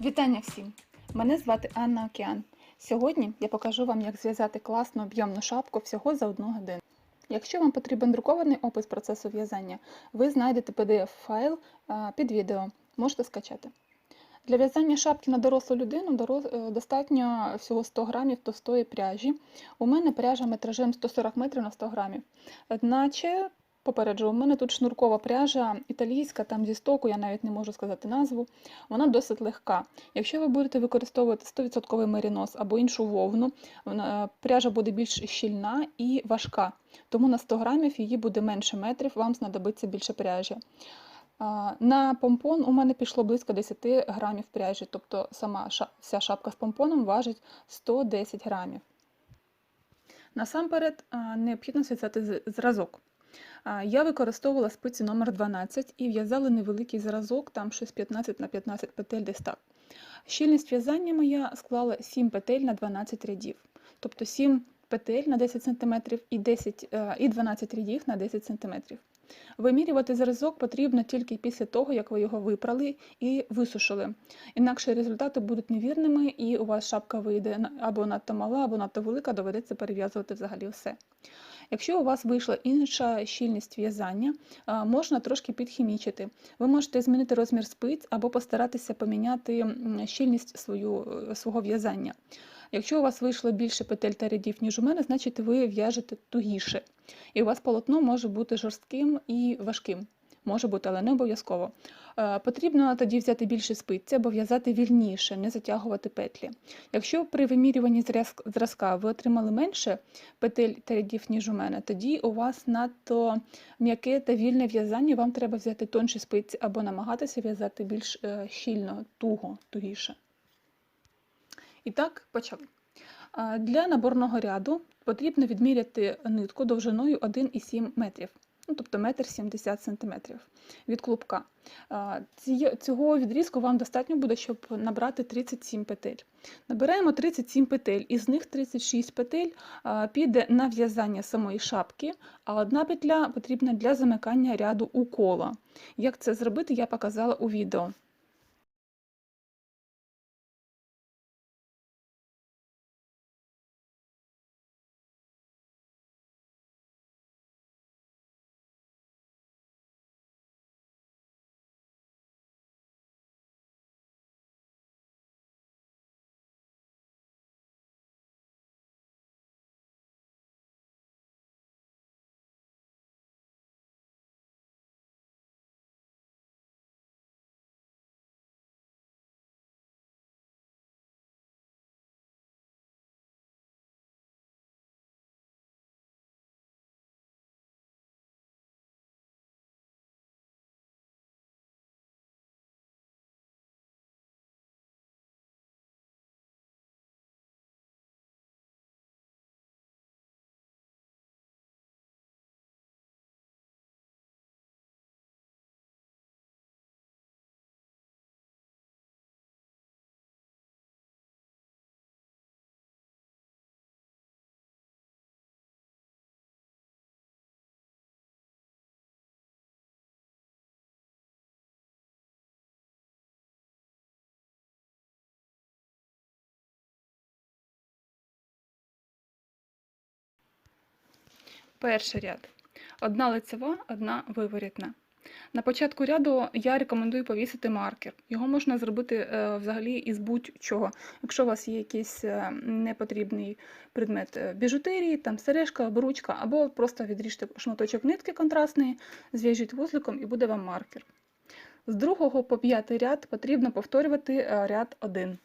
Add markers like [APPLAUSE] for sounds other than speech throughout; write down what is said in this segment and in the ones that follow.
Вітання всім! Мене звати Анна Океан. Сьогодні я покажу вам, як зв'язати класну об'ємну шапку всього за одну годину. Якщо вам потрібен друкований опис процесу в'язання, ви знайдете PDF-файл під відео, можете скачати. Для в'язання шапки на дорослу людину е, достатньо всього 100 грамів товстої пряжі. У мене пряжа метражем 140 метрів на 100 грамів. Одначе, попереджу, у мене тут шнуркова пряжа італійська, там зі стоку, я навіть не можу сказати назву. Вона досить легка. Якщо ви будете використовувати 100% мерінос або іншу вовну, пряжа буде більш щільна і важка. Тому на 100 грамів її буде менше метрів, вам знадобиться більше пряжі. На помпон у мене пішло близько 10 грамів пряжі, тобто сама вся шапка з помпоном важить 110 грамів. Насамперед необхідно зв'язати зразок. Я використовувала спиці номер 12 і в'язала невеликий зразок, там щось 15 на 15 петель десь так. Щільність в'язання моя склала 7 петель на 12 рядів, тобто 7 петель на 10 см і, 10, е, і 12 рядів на 10 см. Вимірювати зразок потрібно тільки після того, як ви його випрали і висушили. Інакше результати будуть невірними, і у вас шапка вийде або надто мала, або надто велика, доведеться перев'язувати взагалі все. Якщо у вас вийшла інша щільність в'язання, можна трошки підхімічити. Ви можете змінити розмір спиць або постаратися поміняти щільність свою, е, свого в'язання. Якщо у вас вийшло більше петель та рядів, ніж у мене, значить ви в'яжете тугіше. І у вас полотно може бути жорстким і важким. Може бути, але не обов'язково. Е, Потрібно тоді взяти більше спиці або в'язати вільніше, не затягувати петлі. Якщо при вимірюванні зразка ви отримали менше петель та рядів, ніж у мене, тоді у вас надто м'яке та вільне в'язання, вам треба взяти тонші спиці або намагатися в'язати більш е, щільно, туго, тугіше. І так, почали. Для наборного ряду потрібно відміряти нитку довжиною 1,7 метрів, ну, тобто 1,70 см від клубка. Цього відрізку вам достатньо буде, щоб набрати 37 петель. Набираємо 37 петель, із них 36 петель піде на в'язання самої шапки, а одна петля потрібна для замикання ряду у коло. Як це зробити, я показала у відео. Перший ряд. Одна лицева, одна виворітна. На початку ряду я рекомендую повісити маркер. Його можна зробити е, взагалі із будь-чого. Якщо у вас є якийсь е, непотрібний предмет е, біжутерії, там сережка, обручка, або просто відріжте шматочок нитки контрастної, зв'яжіть вузликом і буде вам маркер. З другого по п'ятий ряд потрібно повторювати ряд 1.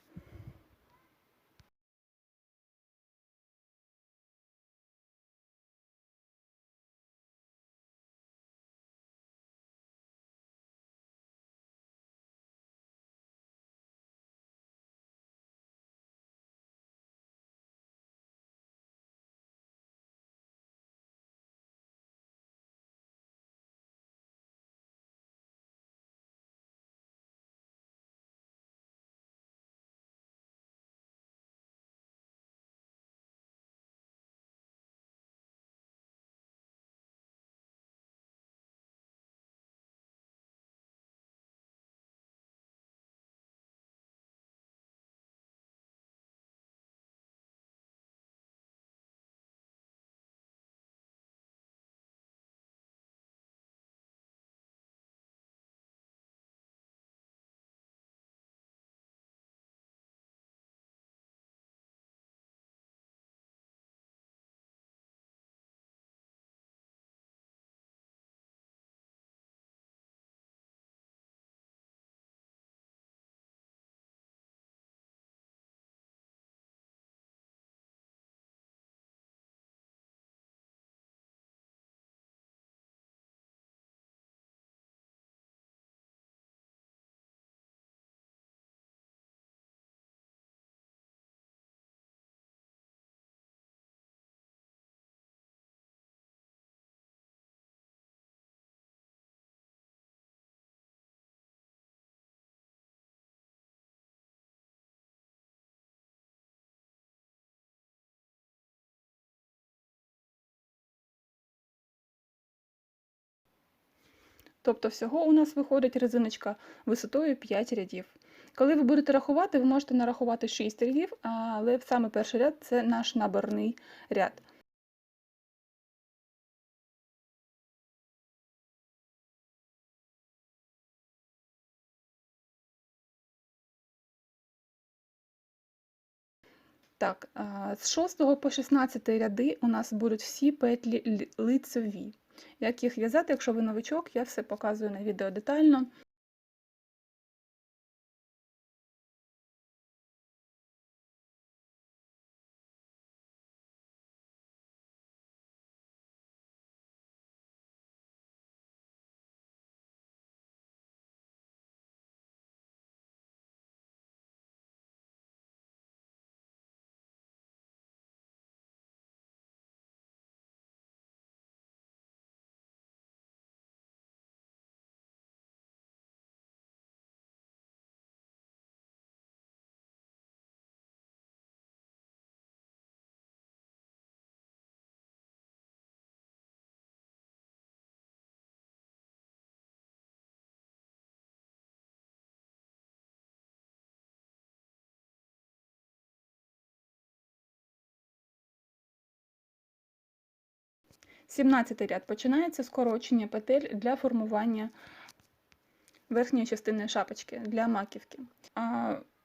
Тобто всього у нас виходить резиночка висотою 5 рядів. Коли ви будете рахувати, ви можете нарахувати 6 рядів, але саме перший ряд це наш наборний ряд. Так, з 6 по 16 ряди у нас будуть всі петлі лицеві. Як їх в'язати, якщо ви новичок, я все показую на відео детально. Сімнадцятий ряд починається скорочення петель для формування верхньої частини шапочки для маківки.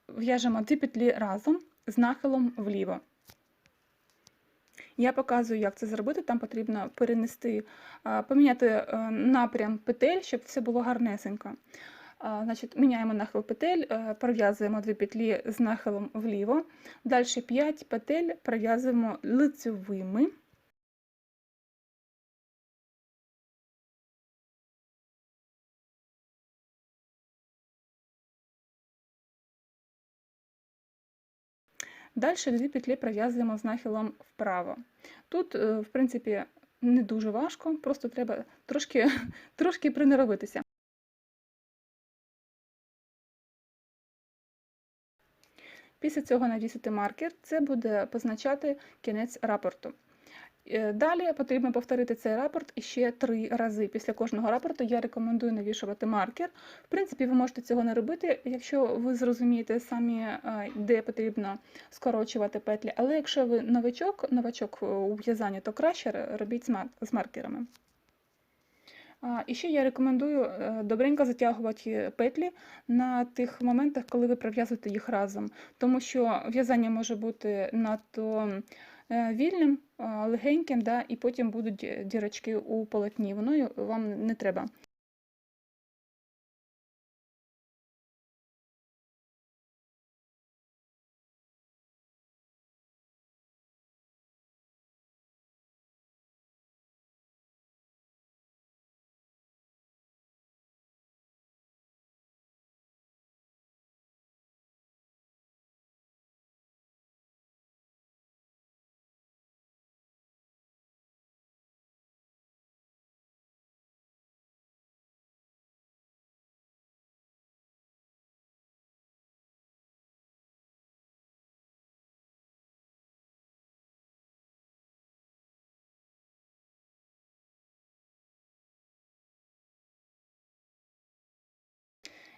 В'яжемо дві петлі разом з нахилом вліво. Я показую, як це зробити. Там потрібно перенести, поміняти е, напрям петель, щоб все було гарнесенько. Значить, міняємо нахил петель, е, пров'язуємо дві петлі з нахилом вліво. Далі 5 петель пров'язуємо лицевими. Далі дві петлі пров'язуємо з нахилом вправо. Тут, е, в принципі, не дуже важко, просто треба трошки, [LAUGHS] трошки приноровитися. Після цього навісити маркер, це буде позначати кінець рапорту. Е, Далі потрібно повторити цей рапорт іще три рази. Після кожного рапорту я рекомендую навішувати маркер. В принципі, ви можете цього не робити, якщо ви зрозумієте самі, е, де потрібно скорочувати петлі. Але якщо ви новачок, новачок у в'язанні, то краще робіть з маркерами. І ще я рекомендую е, добренько затягувати петлі на тих моментах, коли ви пров'язуєте їх разом, тому що в'язання може бути надто е, вільним, легеньким, да, і потім будуть ді- дірочки у полотні. Воно вам не треба.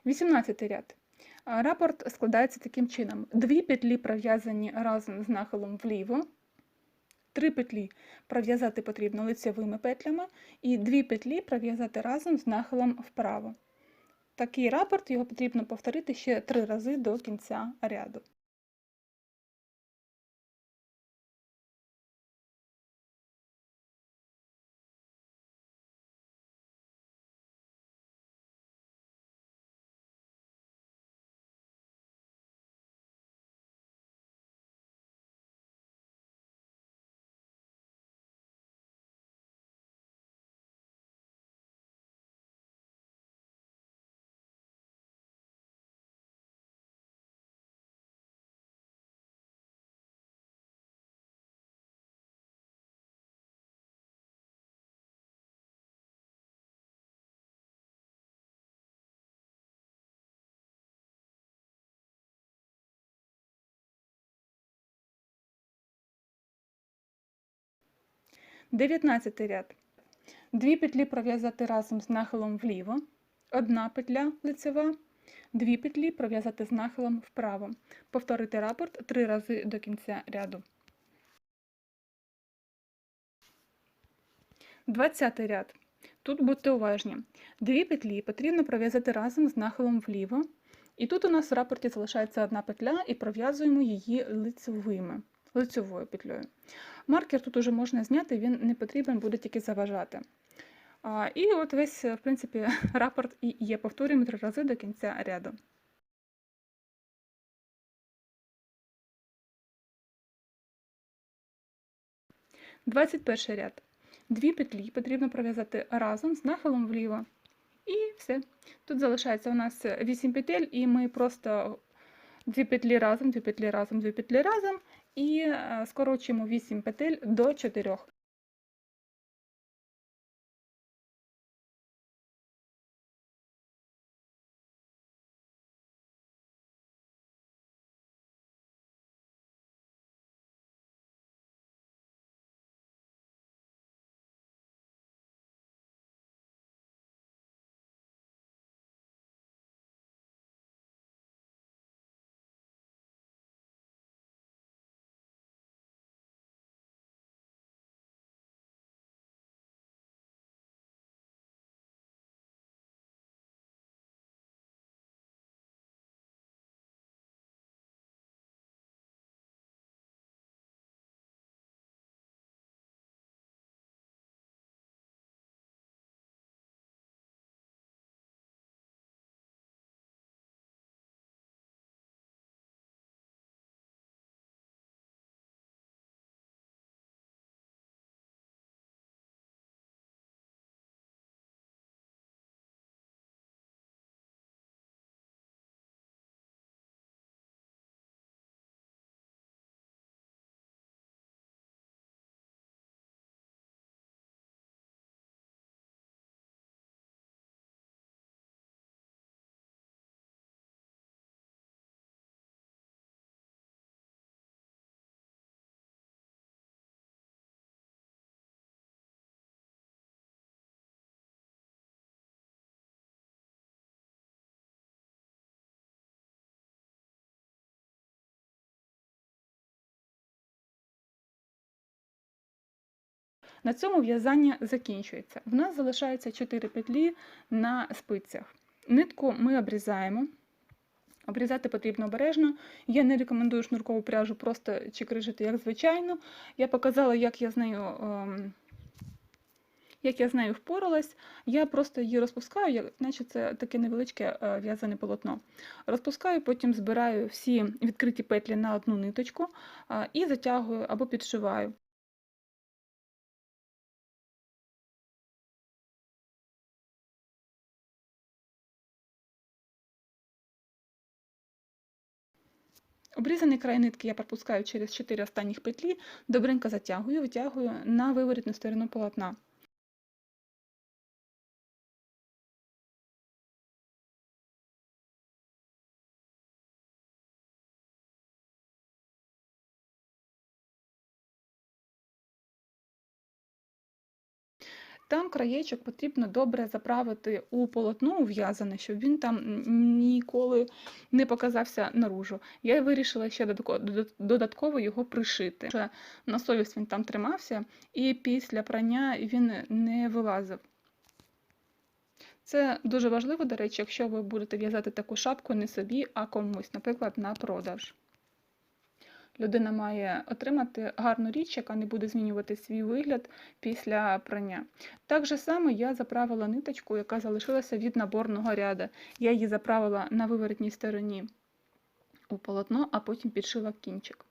Вісімнадцятий ряд. Рапорт складається таким чином: дві петлі пров'язані разом з нахилом вліво, три петлі пров'язати потрібно лицевими петлями, і дві петлі пров'язати разом з нахилом вправо. Такий рапорт його потрібно повторити ще три рази до кінця ряду. Дев'ятнадцятий ряд. Дві петлі пров'язати разом з нахилом вліво, одна петля лицева, дві петлі пров'язати з нахилом вправо. Повторити рапорт три рази до кінця ряду. 20 ряд. Тут будьте уважні. Дві петлі потрібно пров'язати разом з нахилом вліво. І тут у нас в рапорті залишається одна петля і пров'язуємо її лицевими, лицевою петлею. Маркер тут уже можна зняти, він не потрібен, буде тільки заважати. А, І от весь, в принципі, [LAUGHS] рапорт і є. Повторюємо три рази до кінця ряду. Двадцять перший ряд. Дві петлі потрібно пров'язати разом з нахилом вліво. І все. Тут залишається у нас 8 петель, і ми просто дві петлі разом, дві петлі разом, дві петлі разом і е, скорочуємо 8 петель до 4. На цьому в'язання закінчується. В нас залишається 4 петлі на спицях. Нитку ми обрізаємо. Обрізати потрібно обережно. Я не рекомендую шнуркову пряжу просто чикрижити, як звичайно. Я показала, як я з нею ем, як я з нею впоралась. Я просто її розпускаю, як, наче це таке невеличке е, в'язане полотно. Розпускаю, потім збираю всі відкриті петлі на одну ниточку е, і затягую або підшиваю. Обрізаний край нитки я пропускаю через 4 останніх петлі, добренько затягую, витягую на виворітну сторону полотна. Там краєчок потрібно добре заправити у полотно ув'язане, щоб він там ніколи не показався наружу. Я вирішила ще додатково його пришити. На совість він там тримався, і після прання він не вилазив. Це дуже важливо, до речі, якщо ви будете в'язати таку шапку не собі, а комусь, наприклад, на продаж людина має отримати гарну річ, яка не буде змінювати свій вигляд після прання. Так же само я заправила ниточку, яка залишилася від наборного ряду. Я її заправила на виворотній стороні у полотно, а потім підшила кінчик.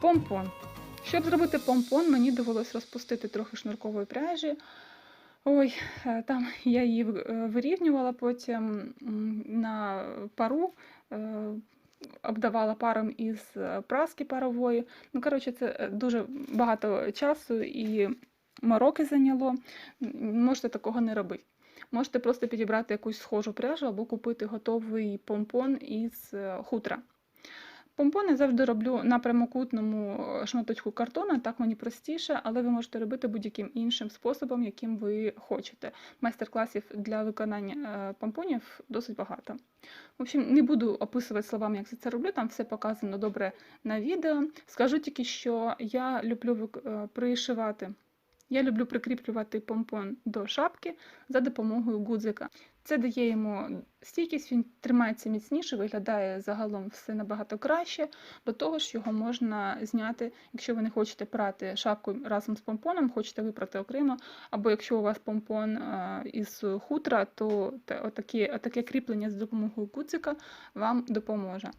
Помпон. Щоб зробити помпон, мені довелось розпустити трохи шнуркової пряжі. Ой, е, там [LAUGHS] я її е, вирівнювала потім на пару, е, обдавала паром із праски парової. Ну, коротше, це дуже багато часу і мороки зайняло. Можете такого не робити. Можете просто підібрати якусь схожу пряжу або купити готовий помпон із хутра. Помпони завжди роблю на прямокутному е, шматочку картону, так мені простіше, але ви можете робити будь-яким іншим способом, яким ви хочете. Майстер-класів для виконання е, помпонів досить багато. В общем, не буду описувати словами, як це роблю, там все показано добре на відео. Скажу тільки, що я люблю е, пришивати. Я люблю прикріплювати помпон до шапки за допомогою гудзика. Це дає йому стійкість, він тримається міцніше, виглядає загалом все набагато краще. До того ж, його можна зняти, якщо ви не хочете прати шапку разом з помпоном, хочете випрати окремо, або якщо у вас помпон із хутра, то отакі, отаке кріплення з допомогою куцика вам допоможе.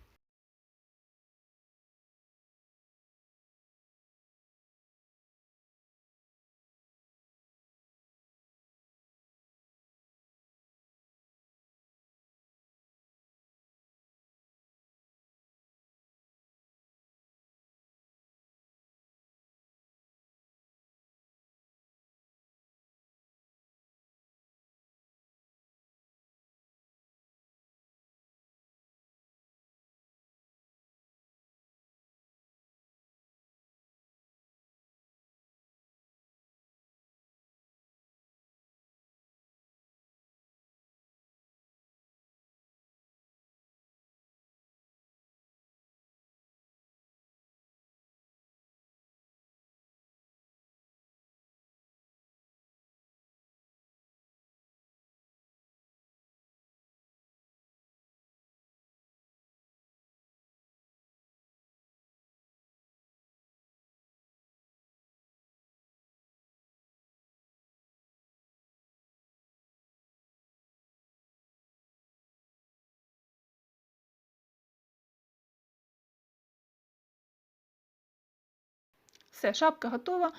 Все, шапка готова.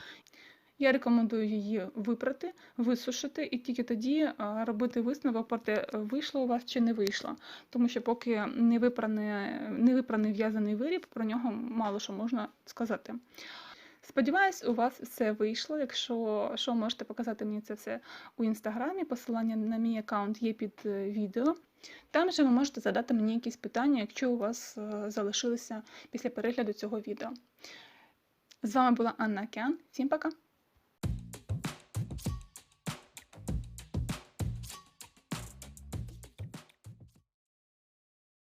Я рекомендую її випрати, висушити і тільки тоді робити висновок про те, вийшло у вас чи не вийшло. Тому що поки не випраний, не випраний в'язаний виріб, про нього мало що можна сказати. Сподіваюсь, у вас все вийшло. Якщо що, можете показати мені це все у інстаграмі. Посилання на мій аккаунт є під е, відео. Там же ви можете задати мені якісь питання, якщо у вас е, залишилися після перегляду цього відео. З вами була Анна Океан. Всім пока!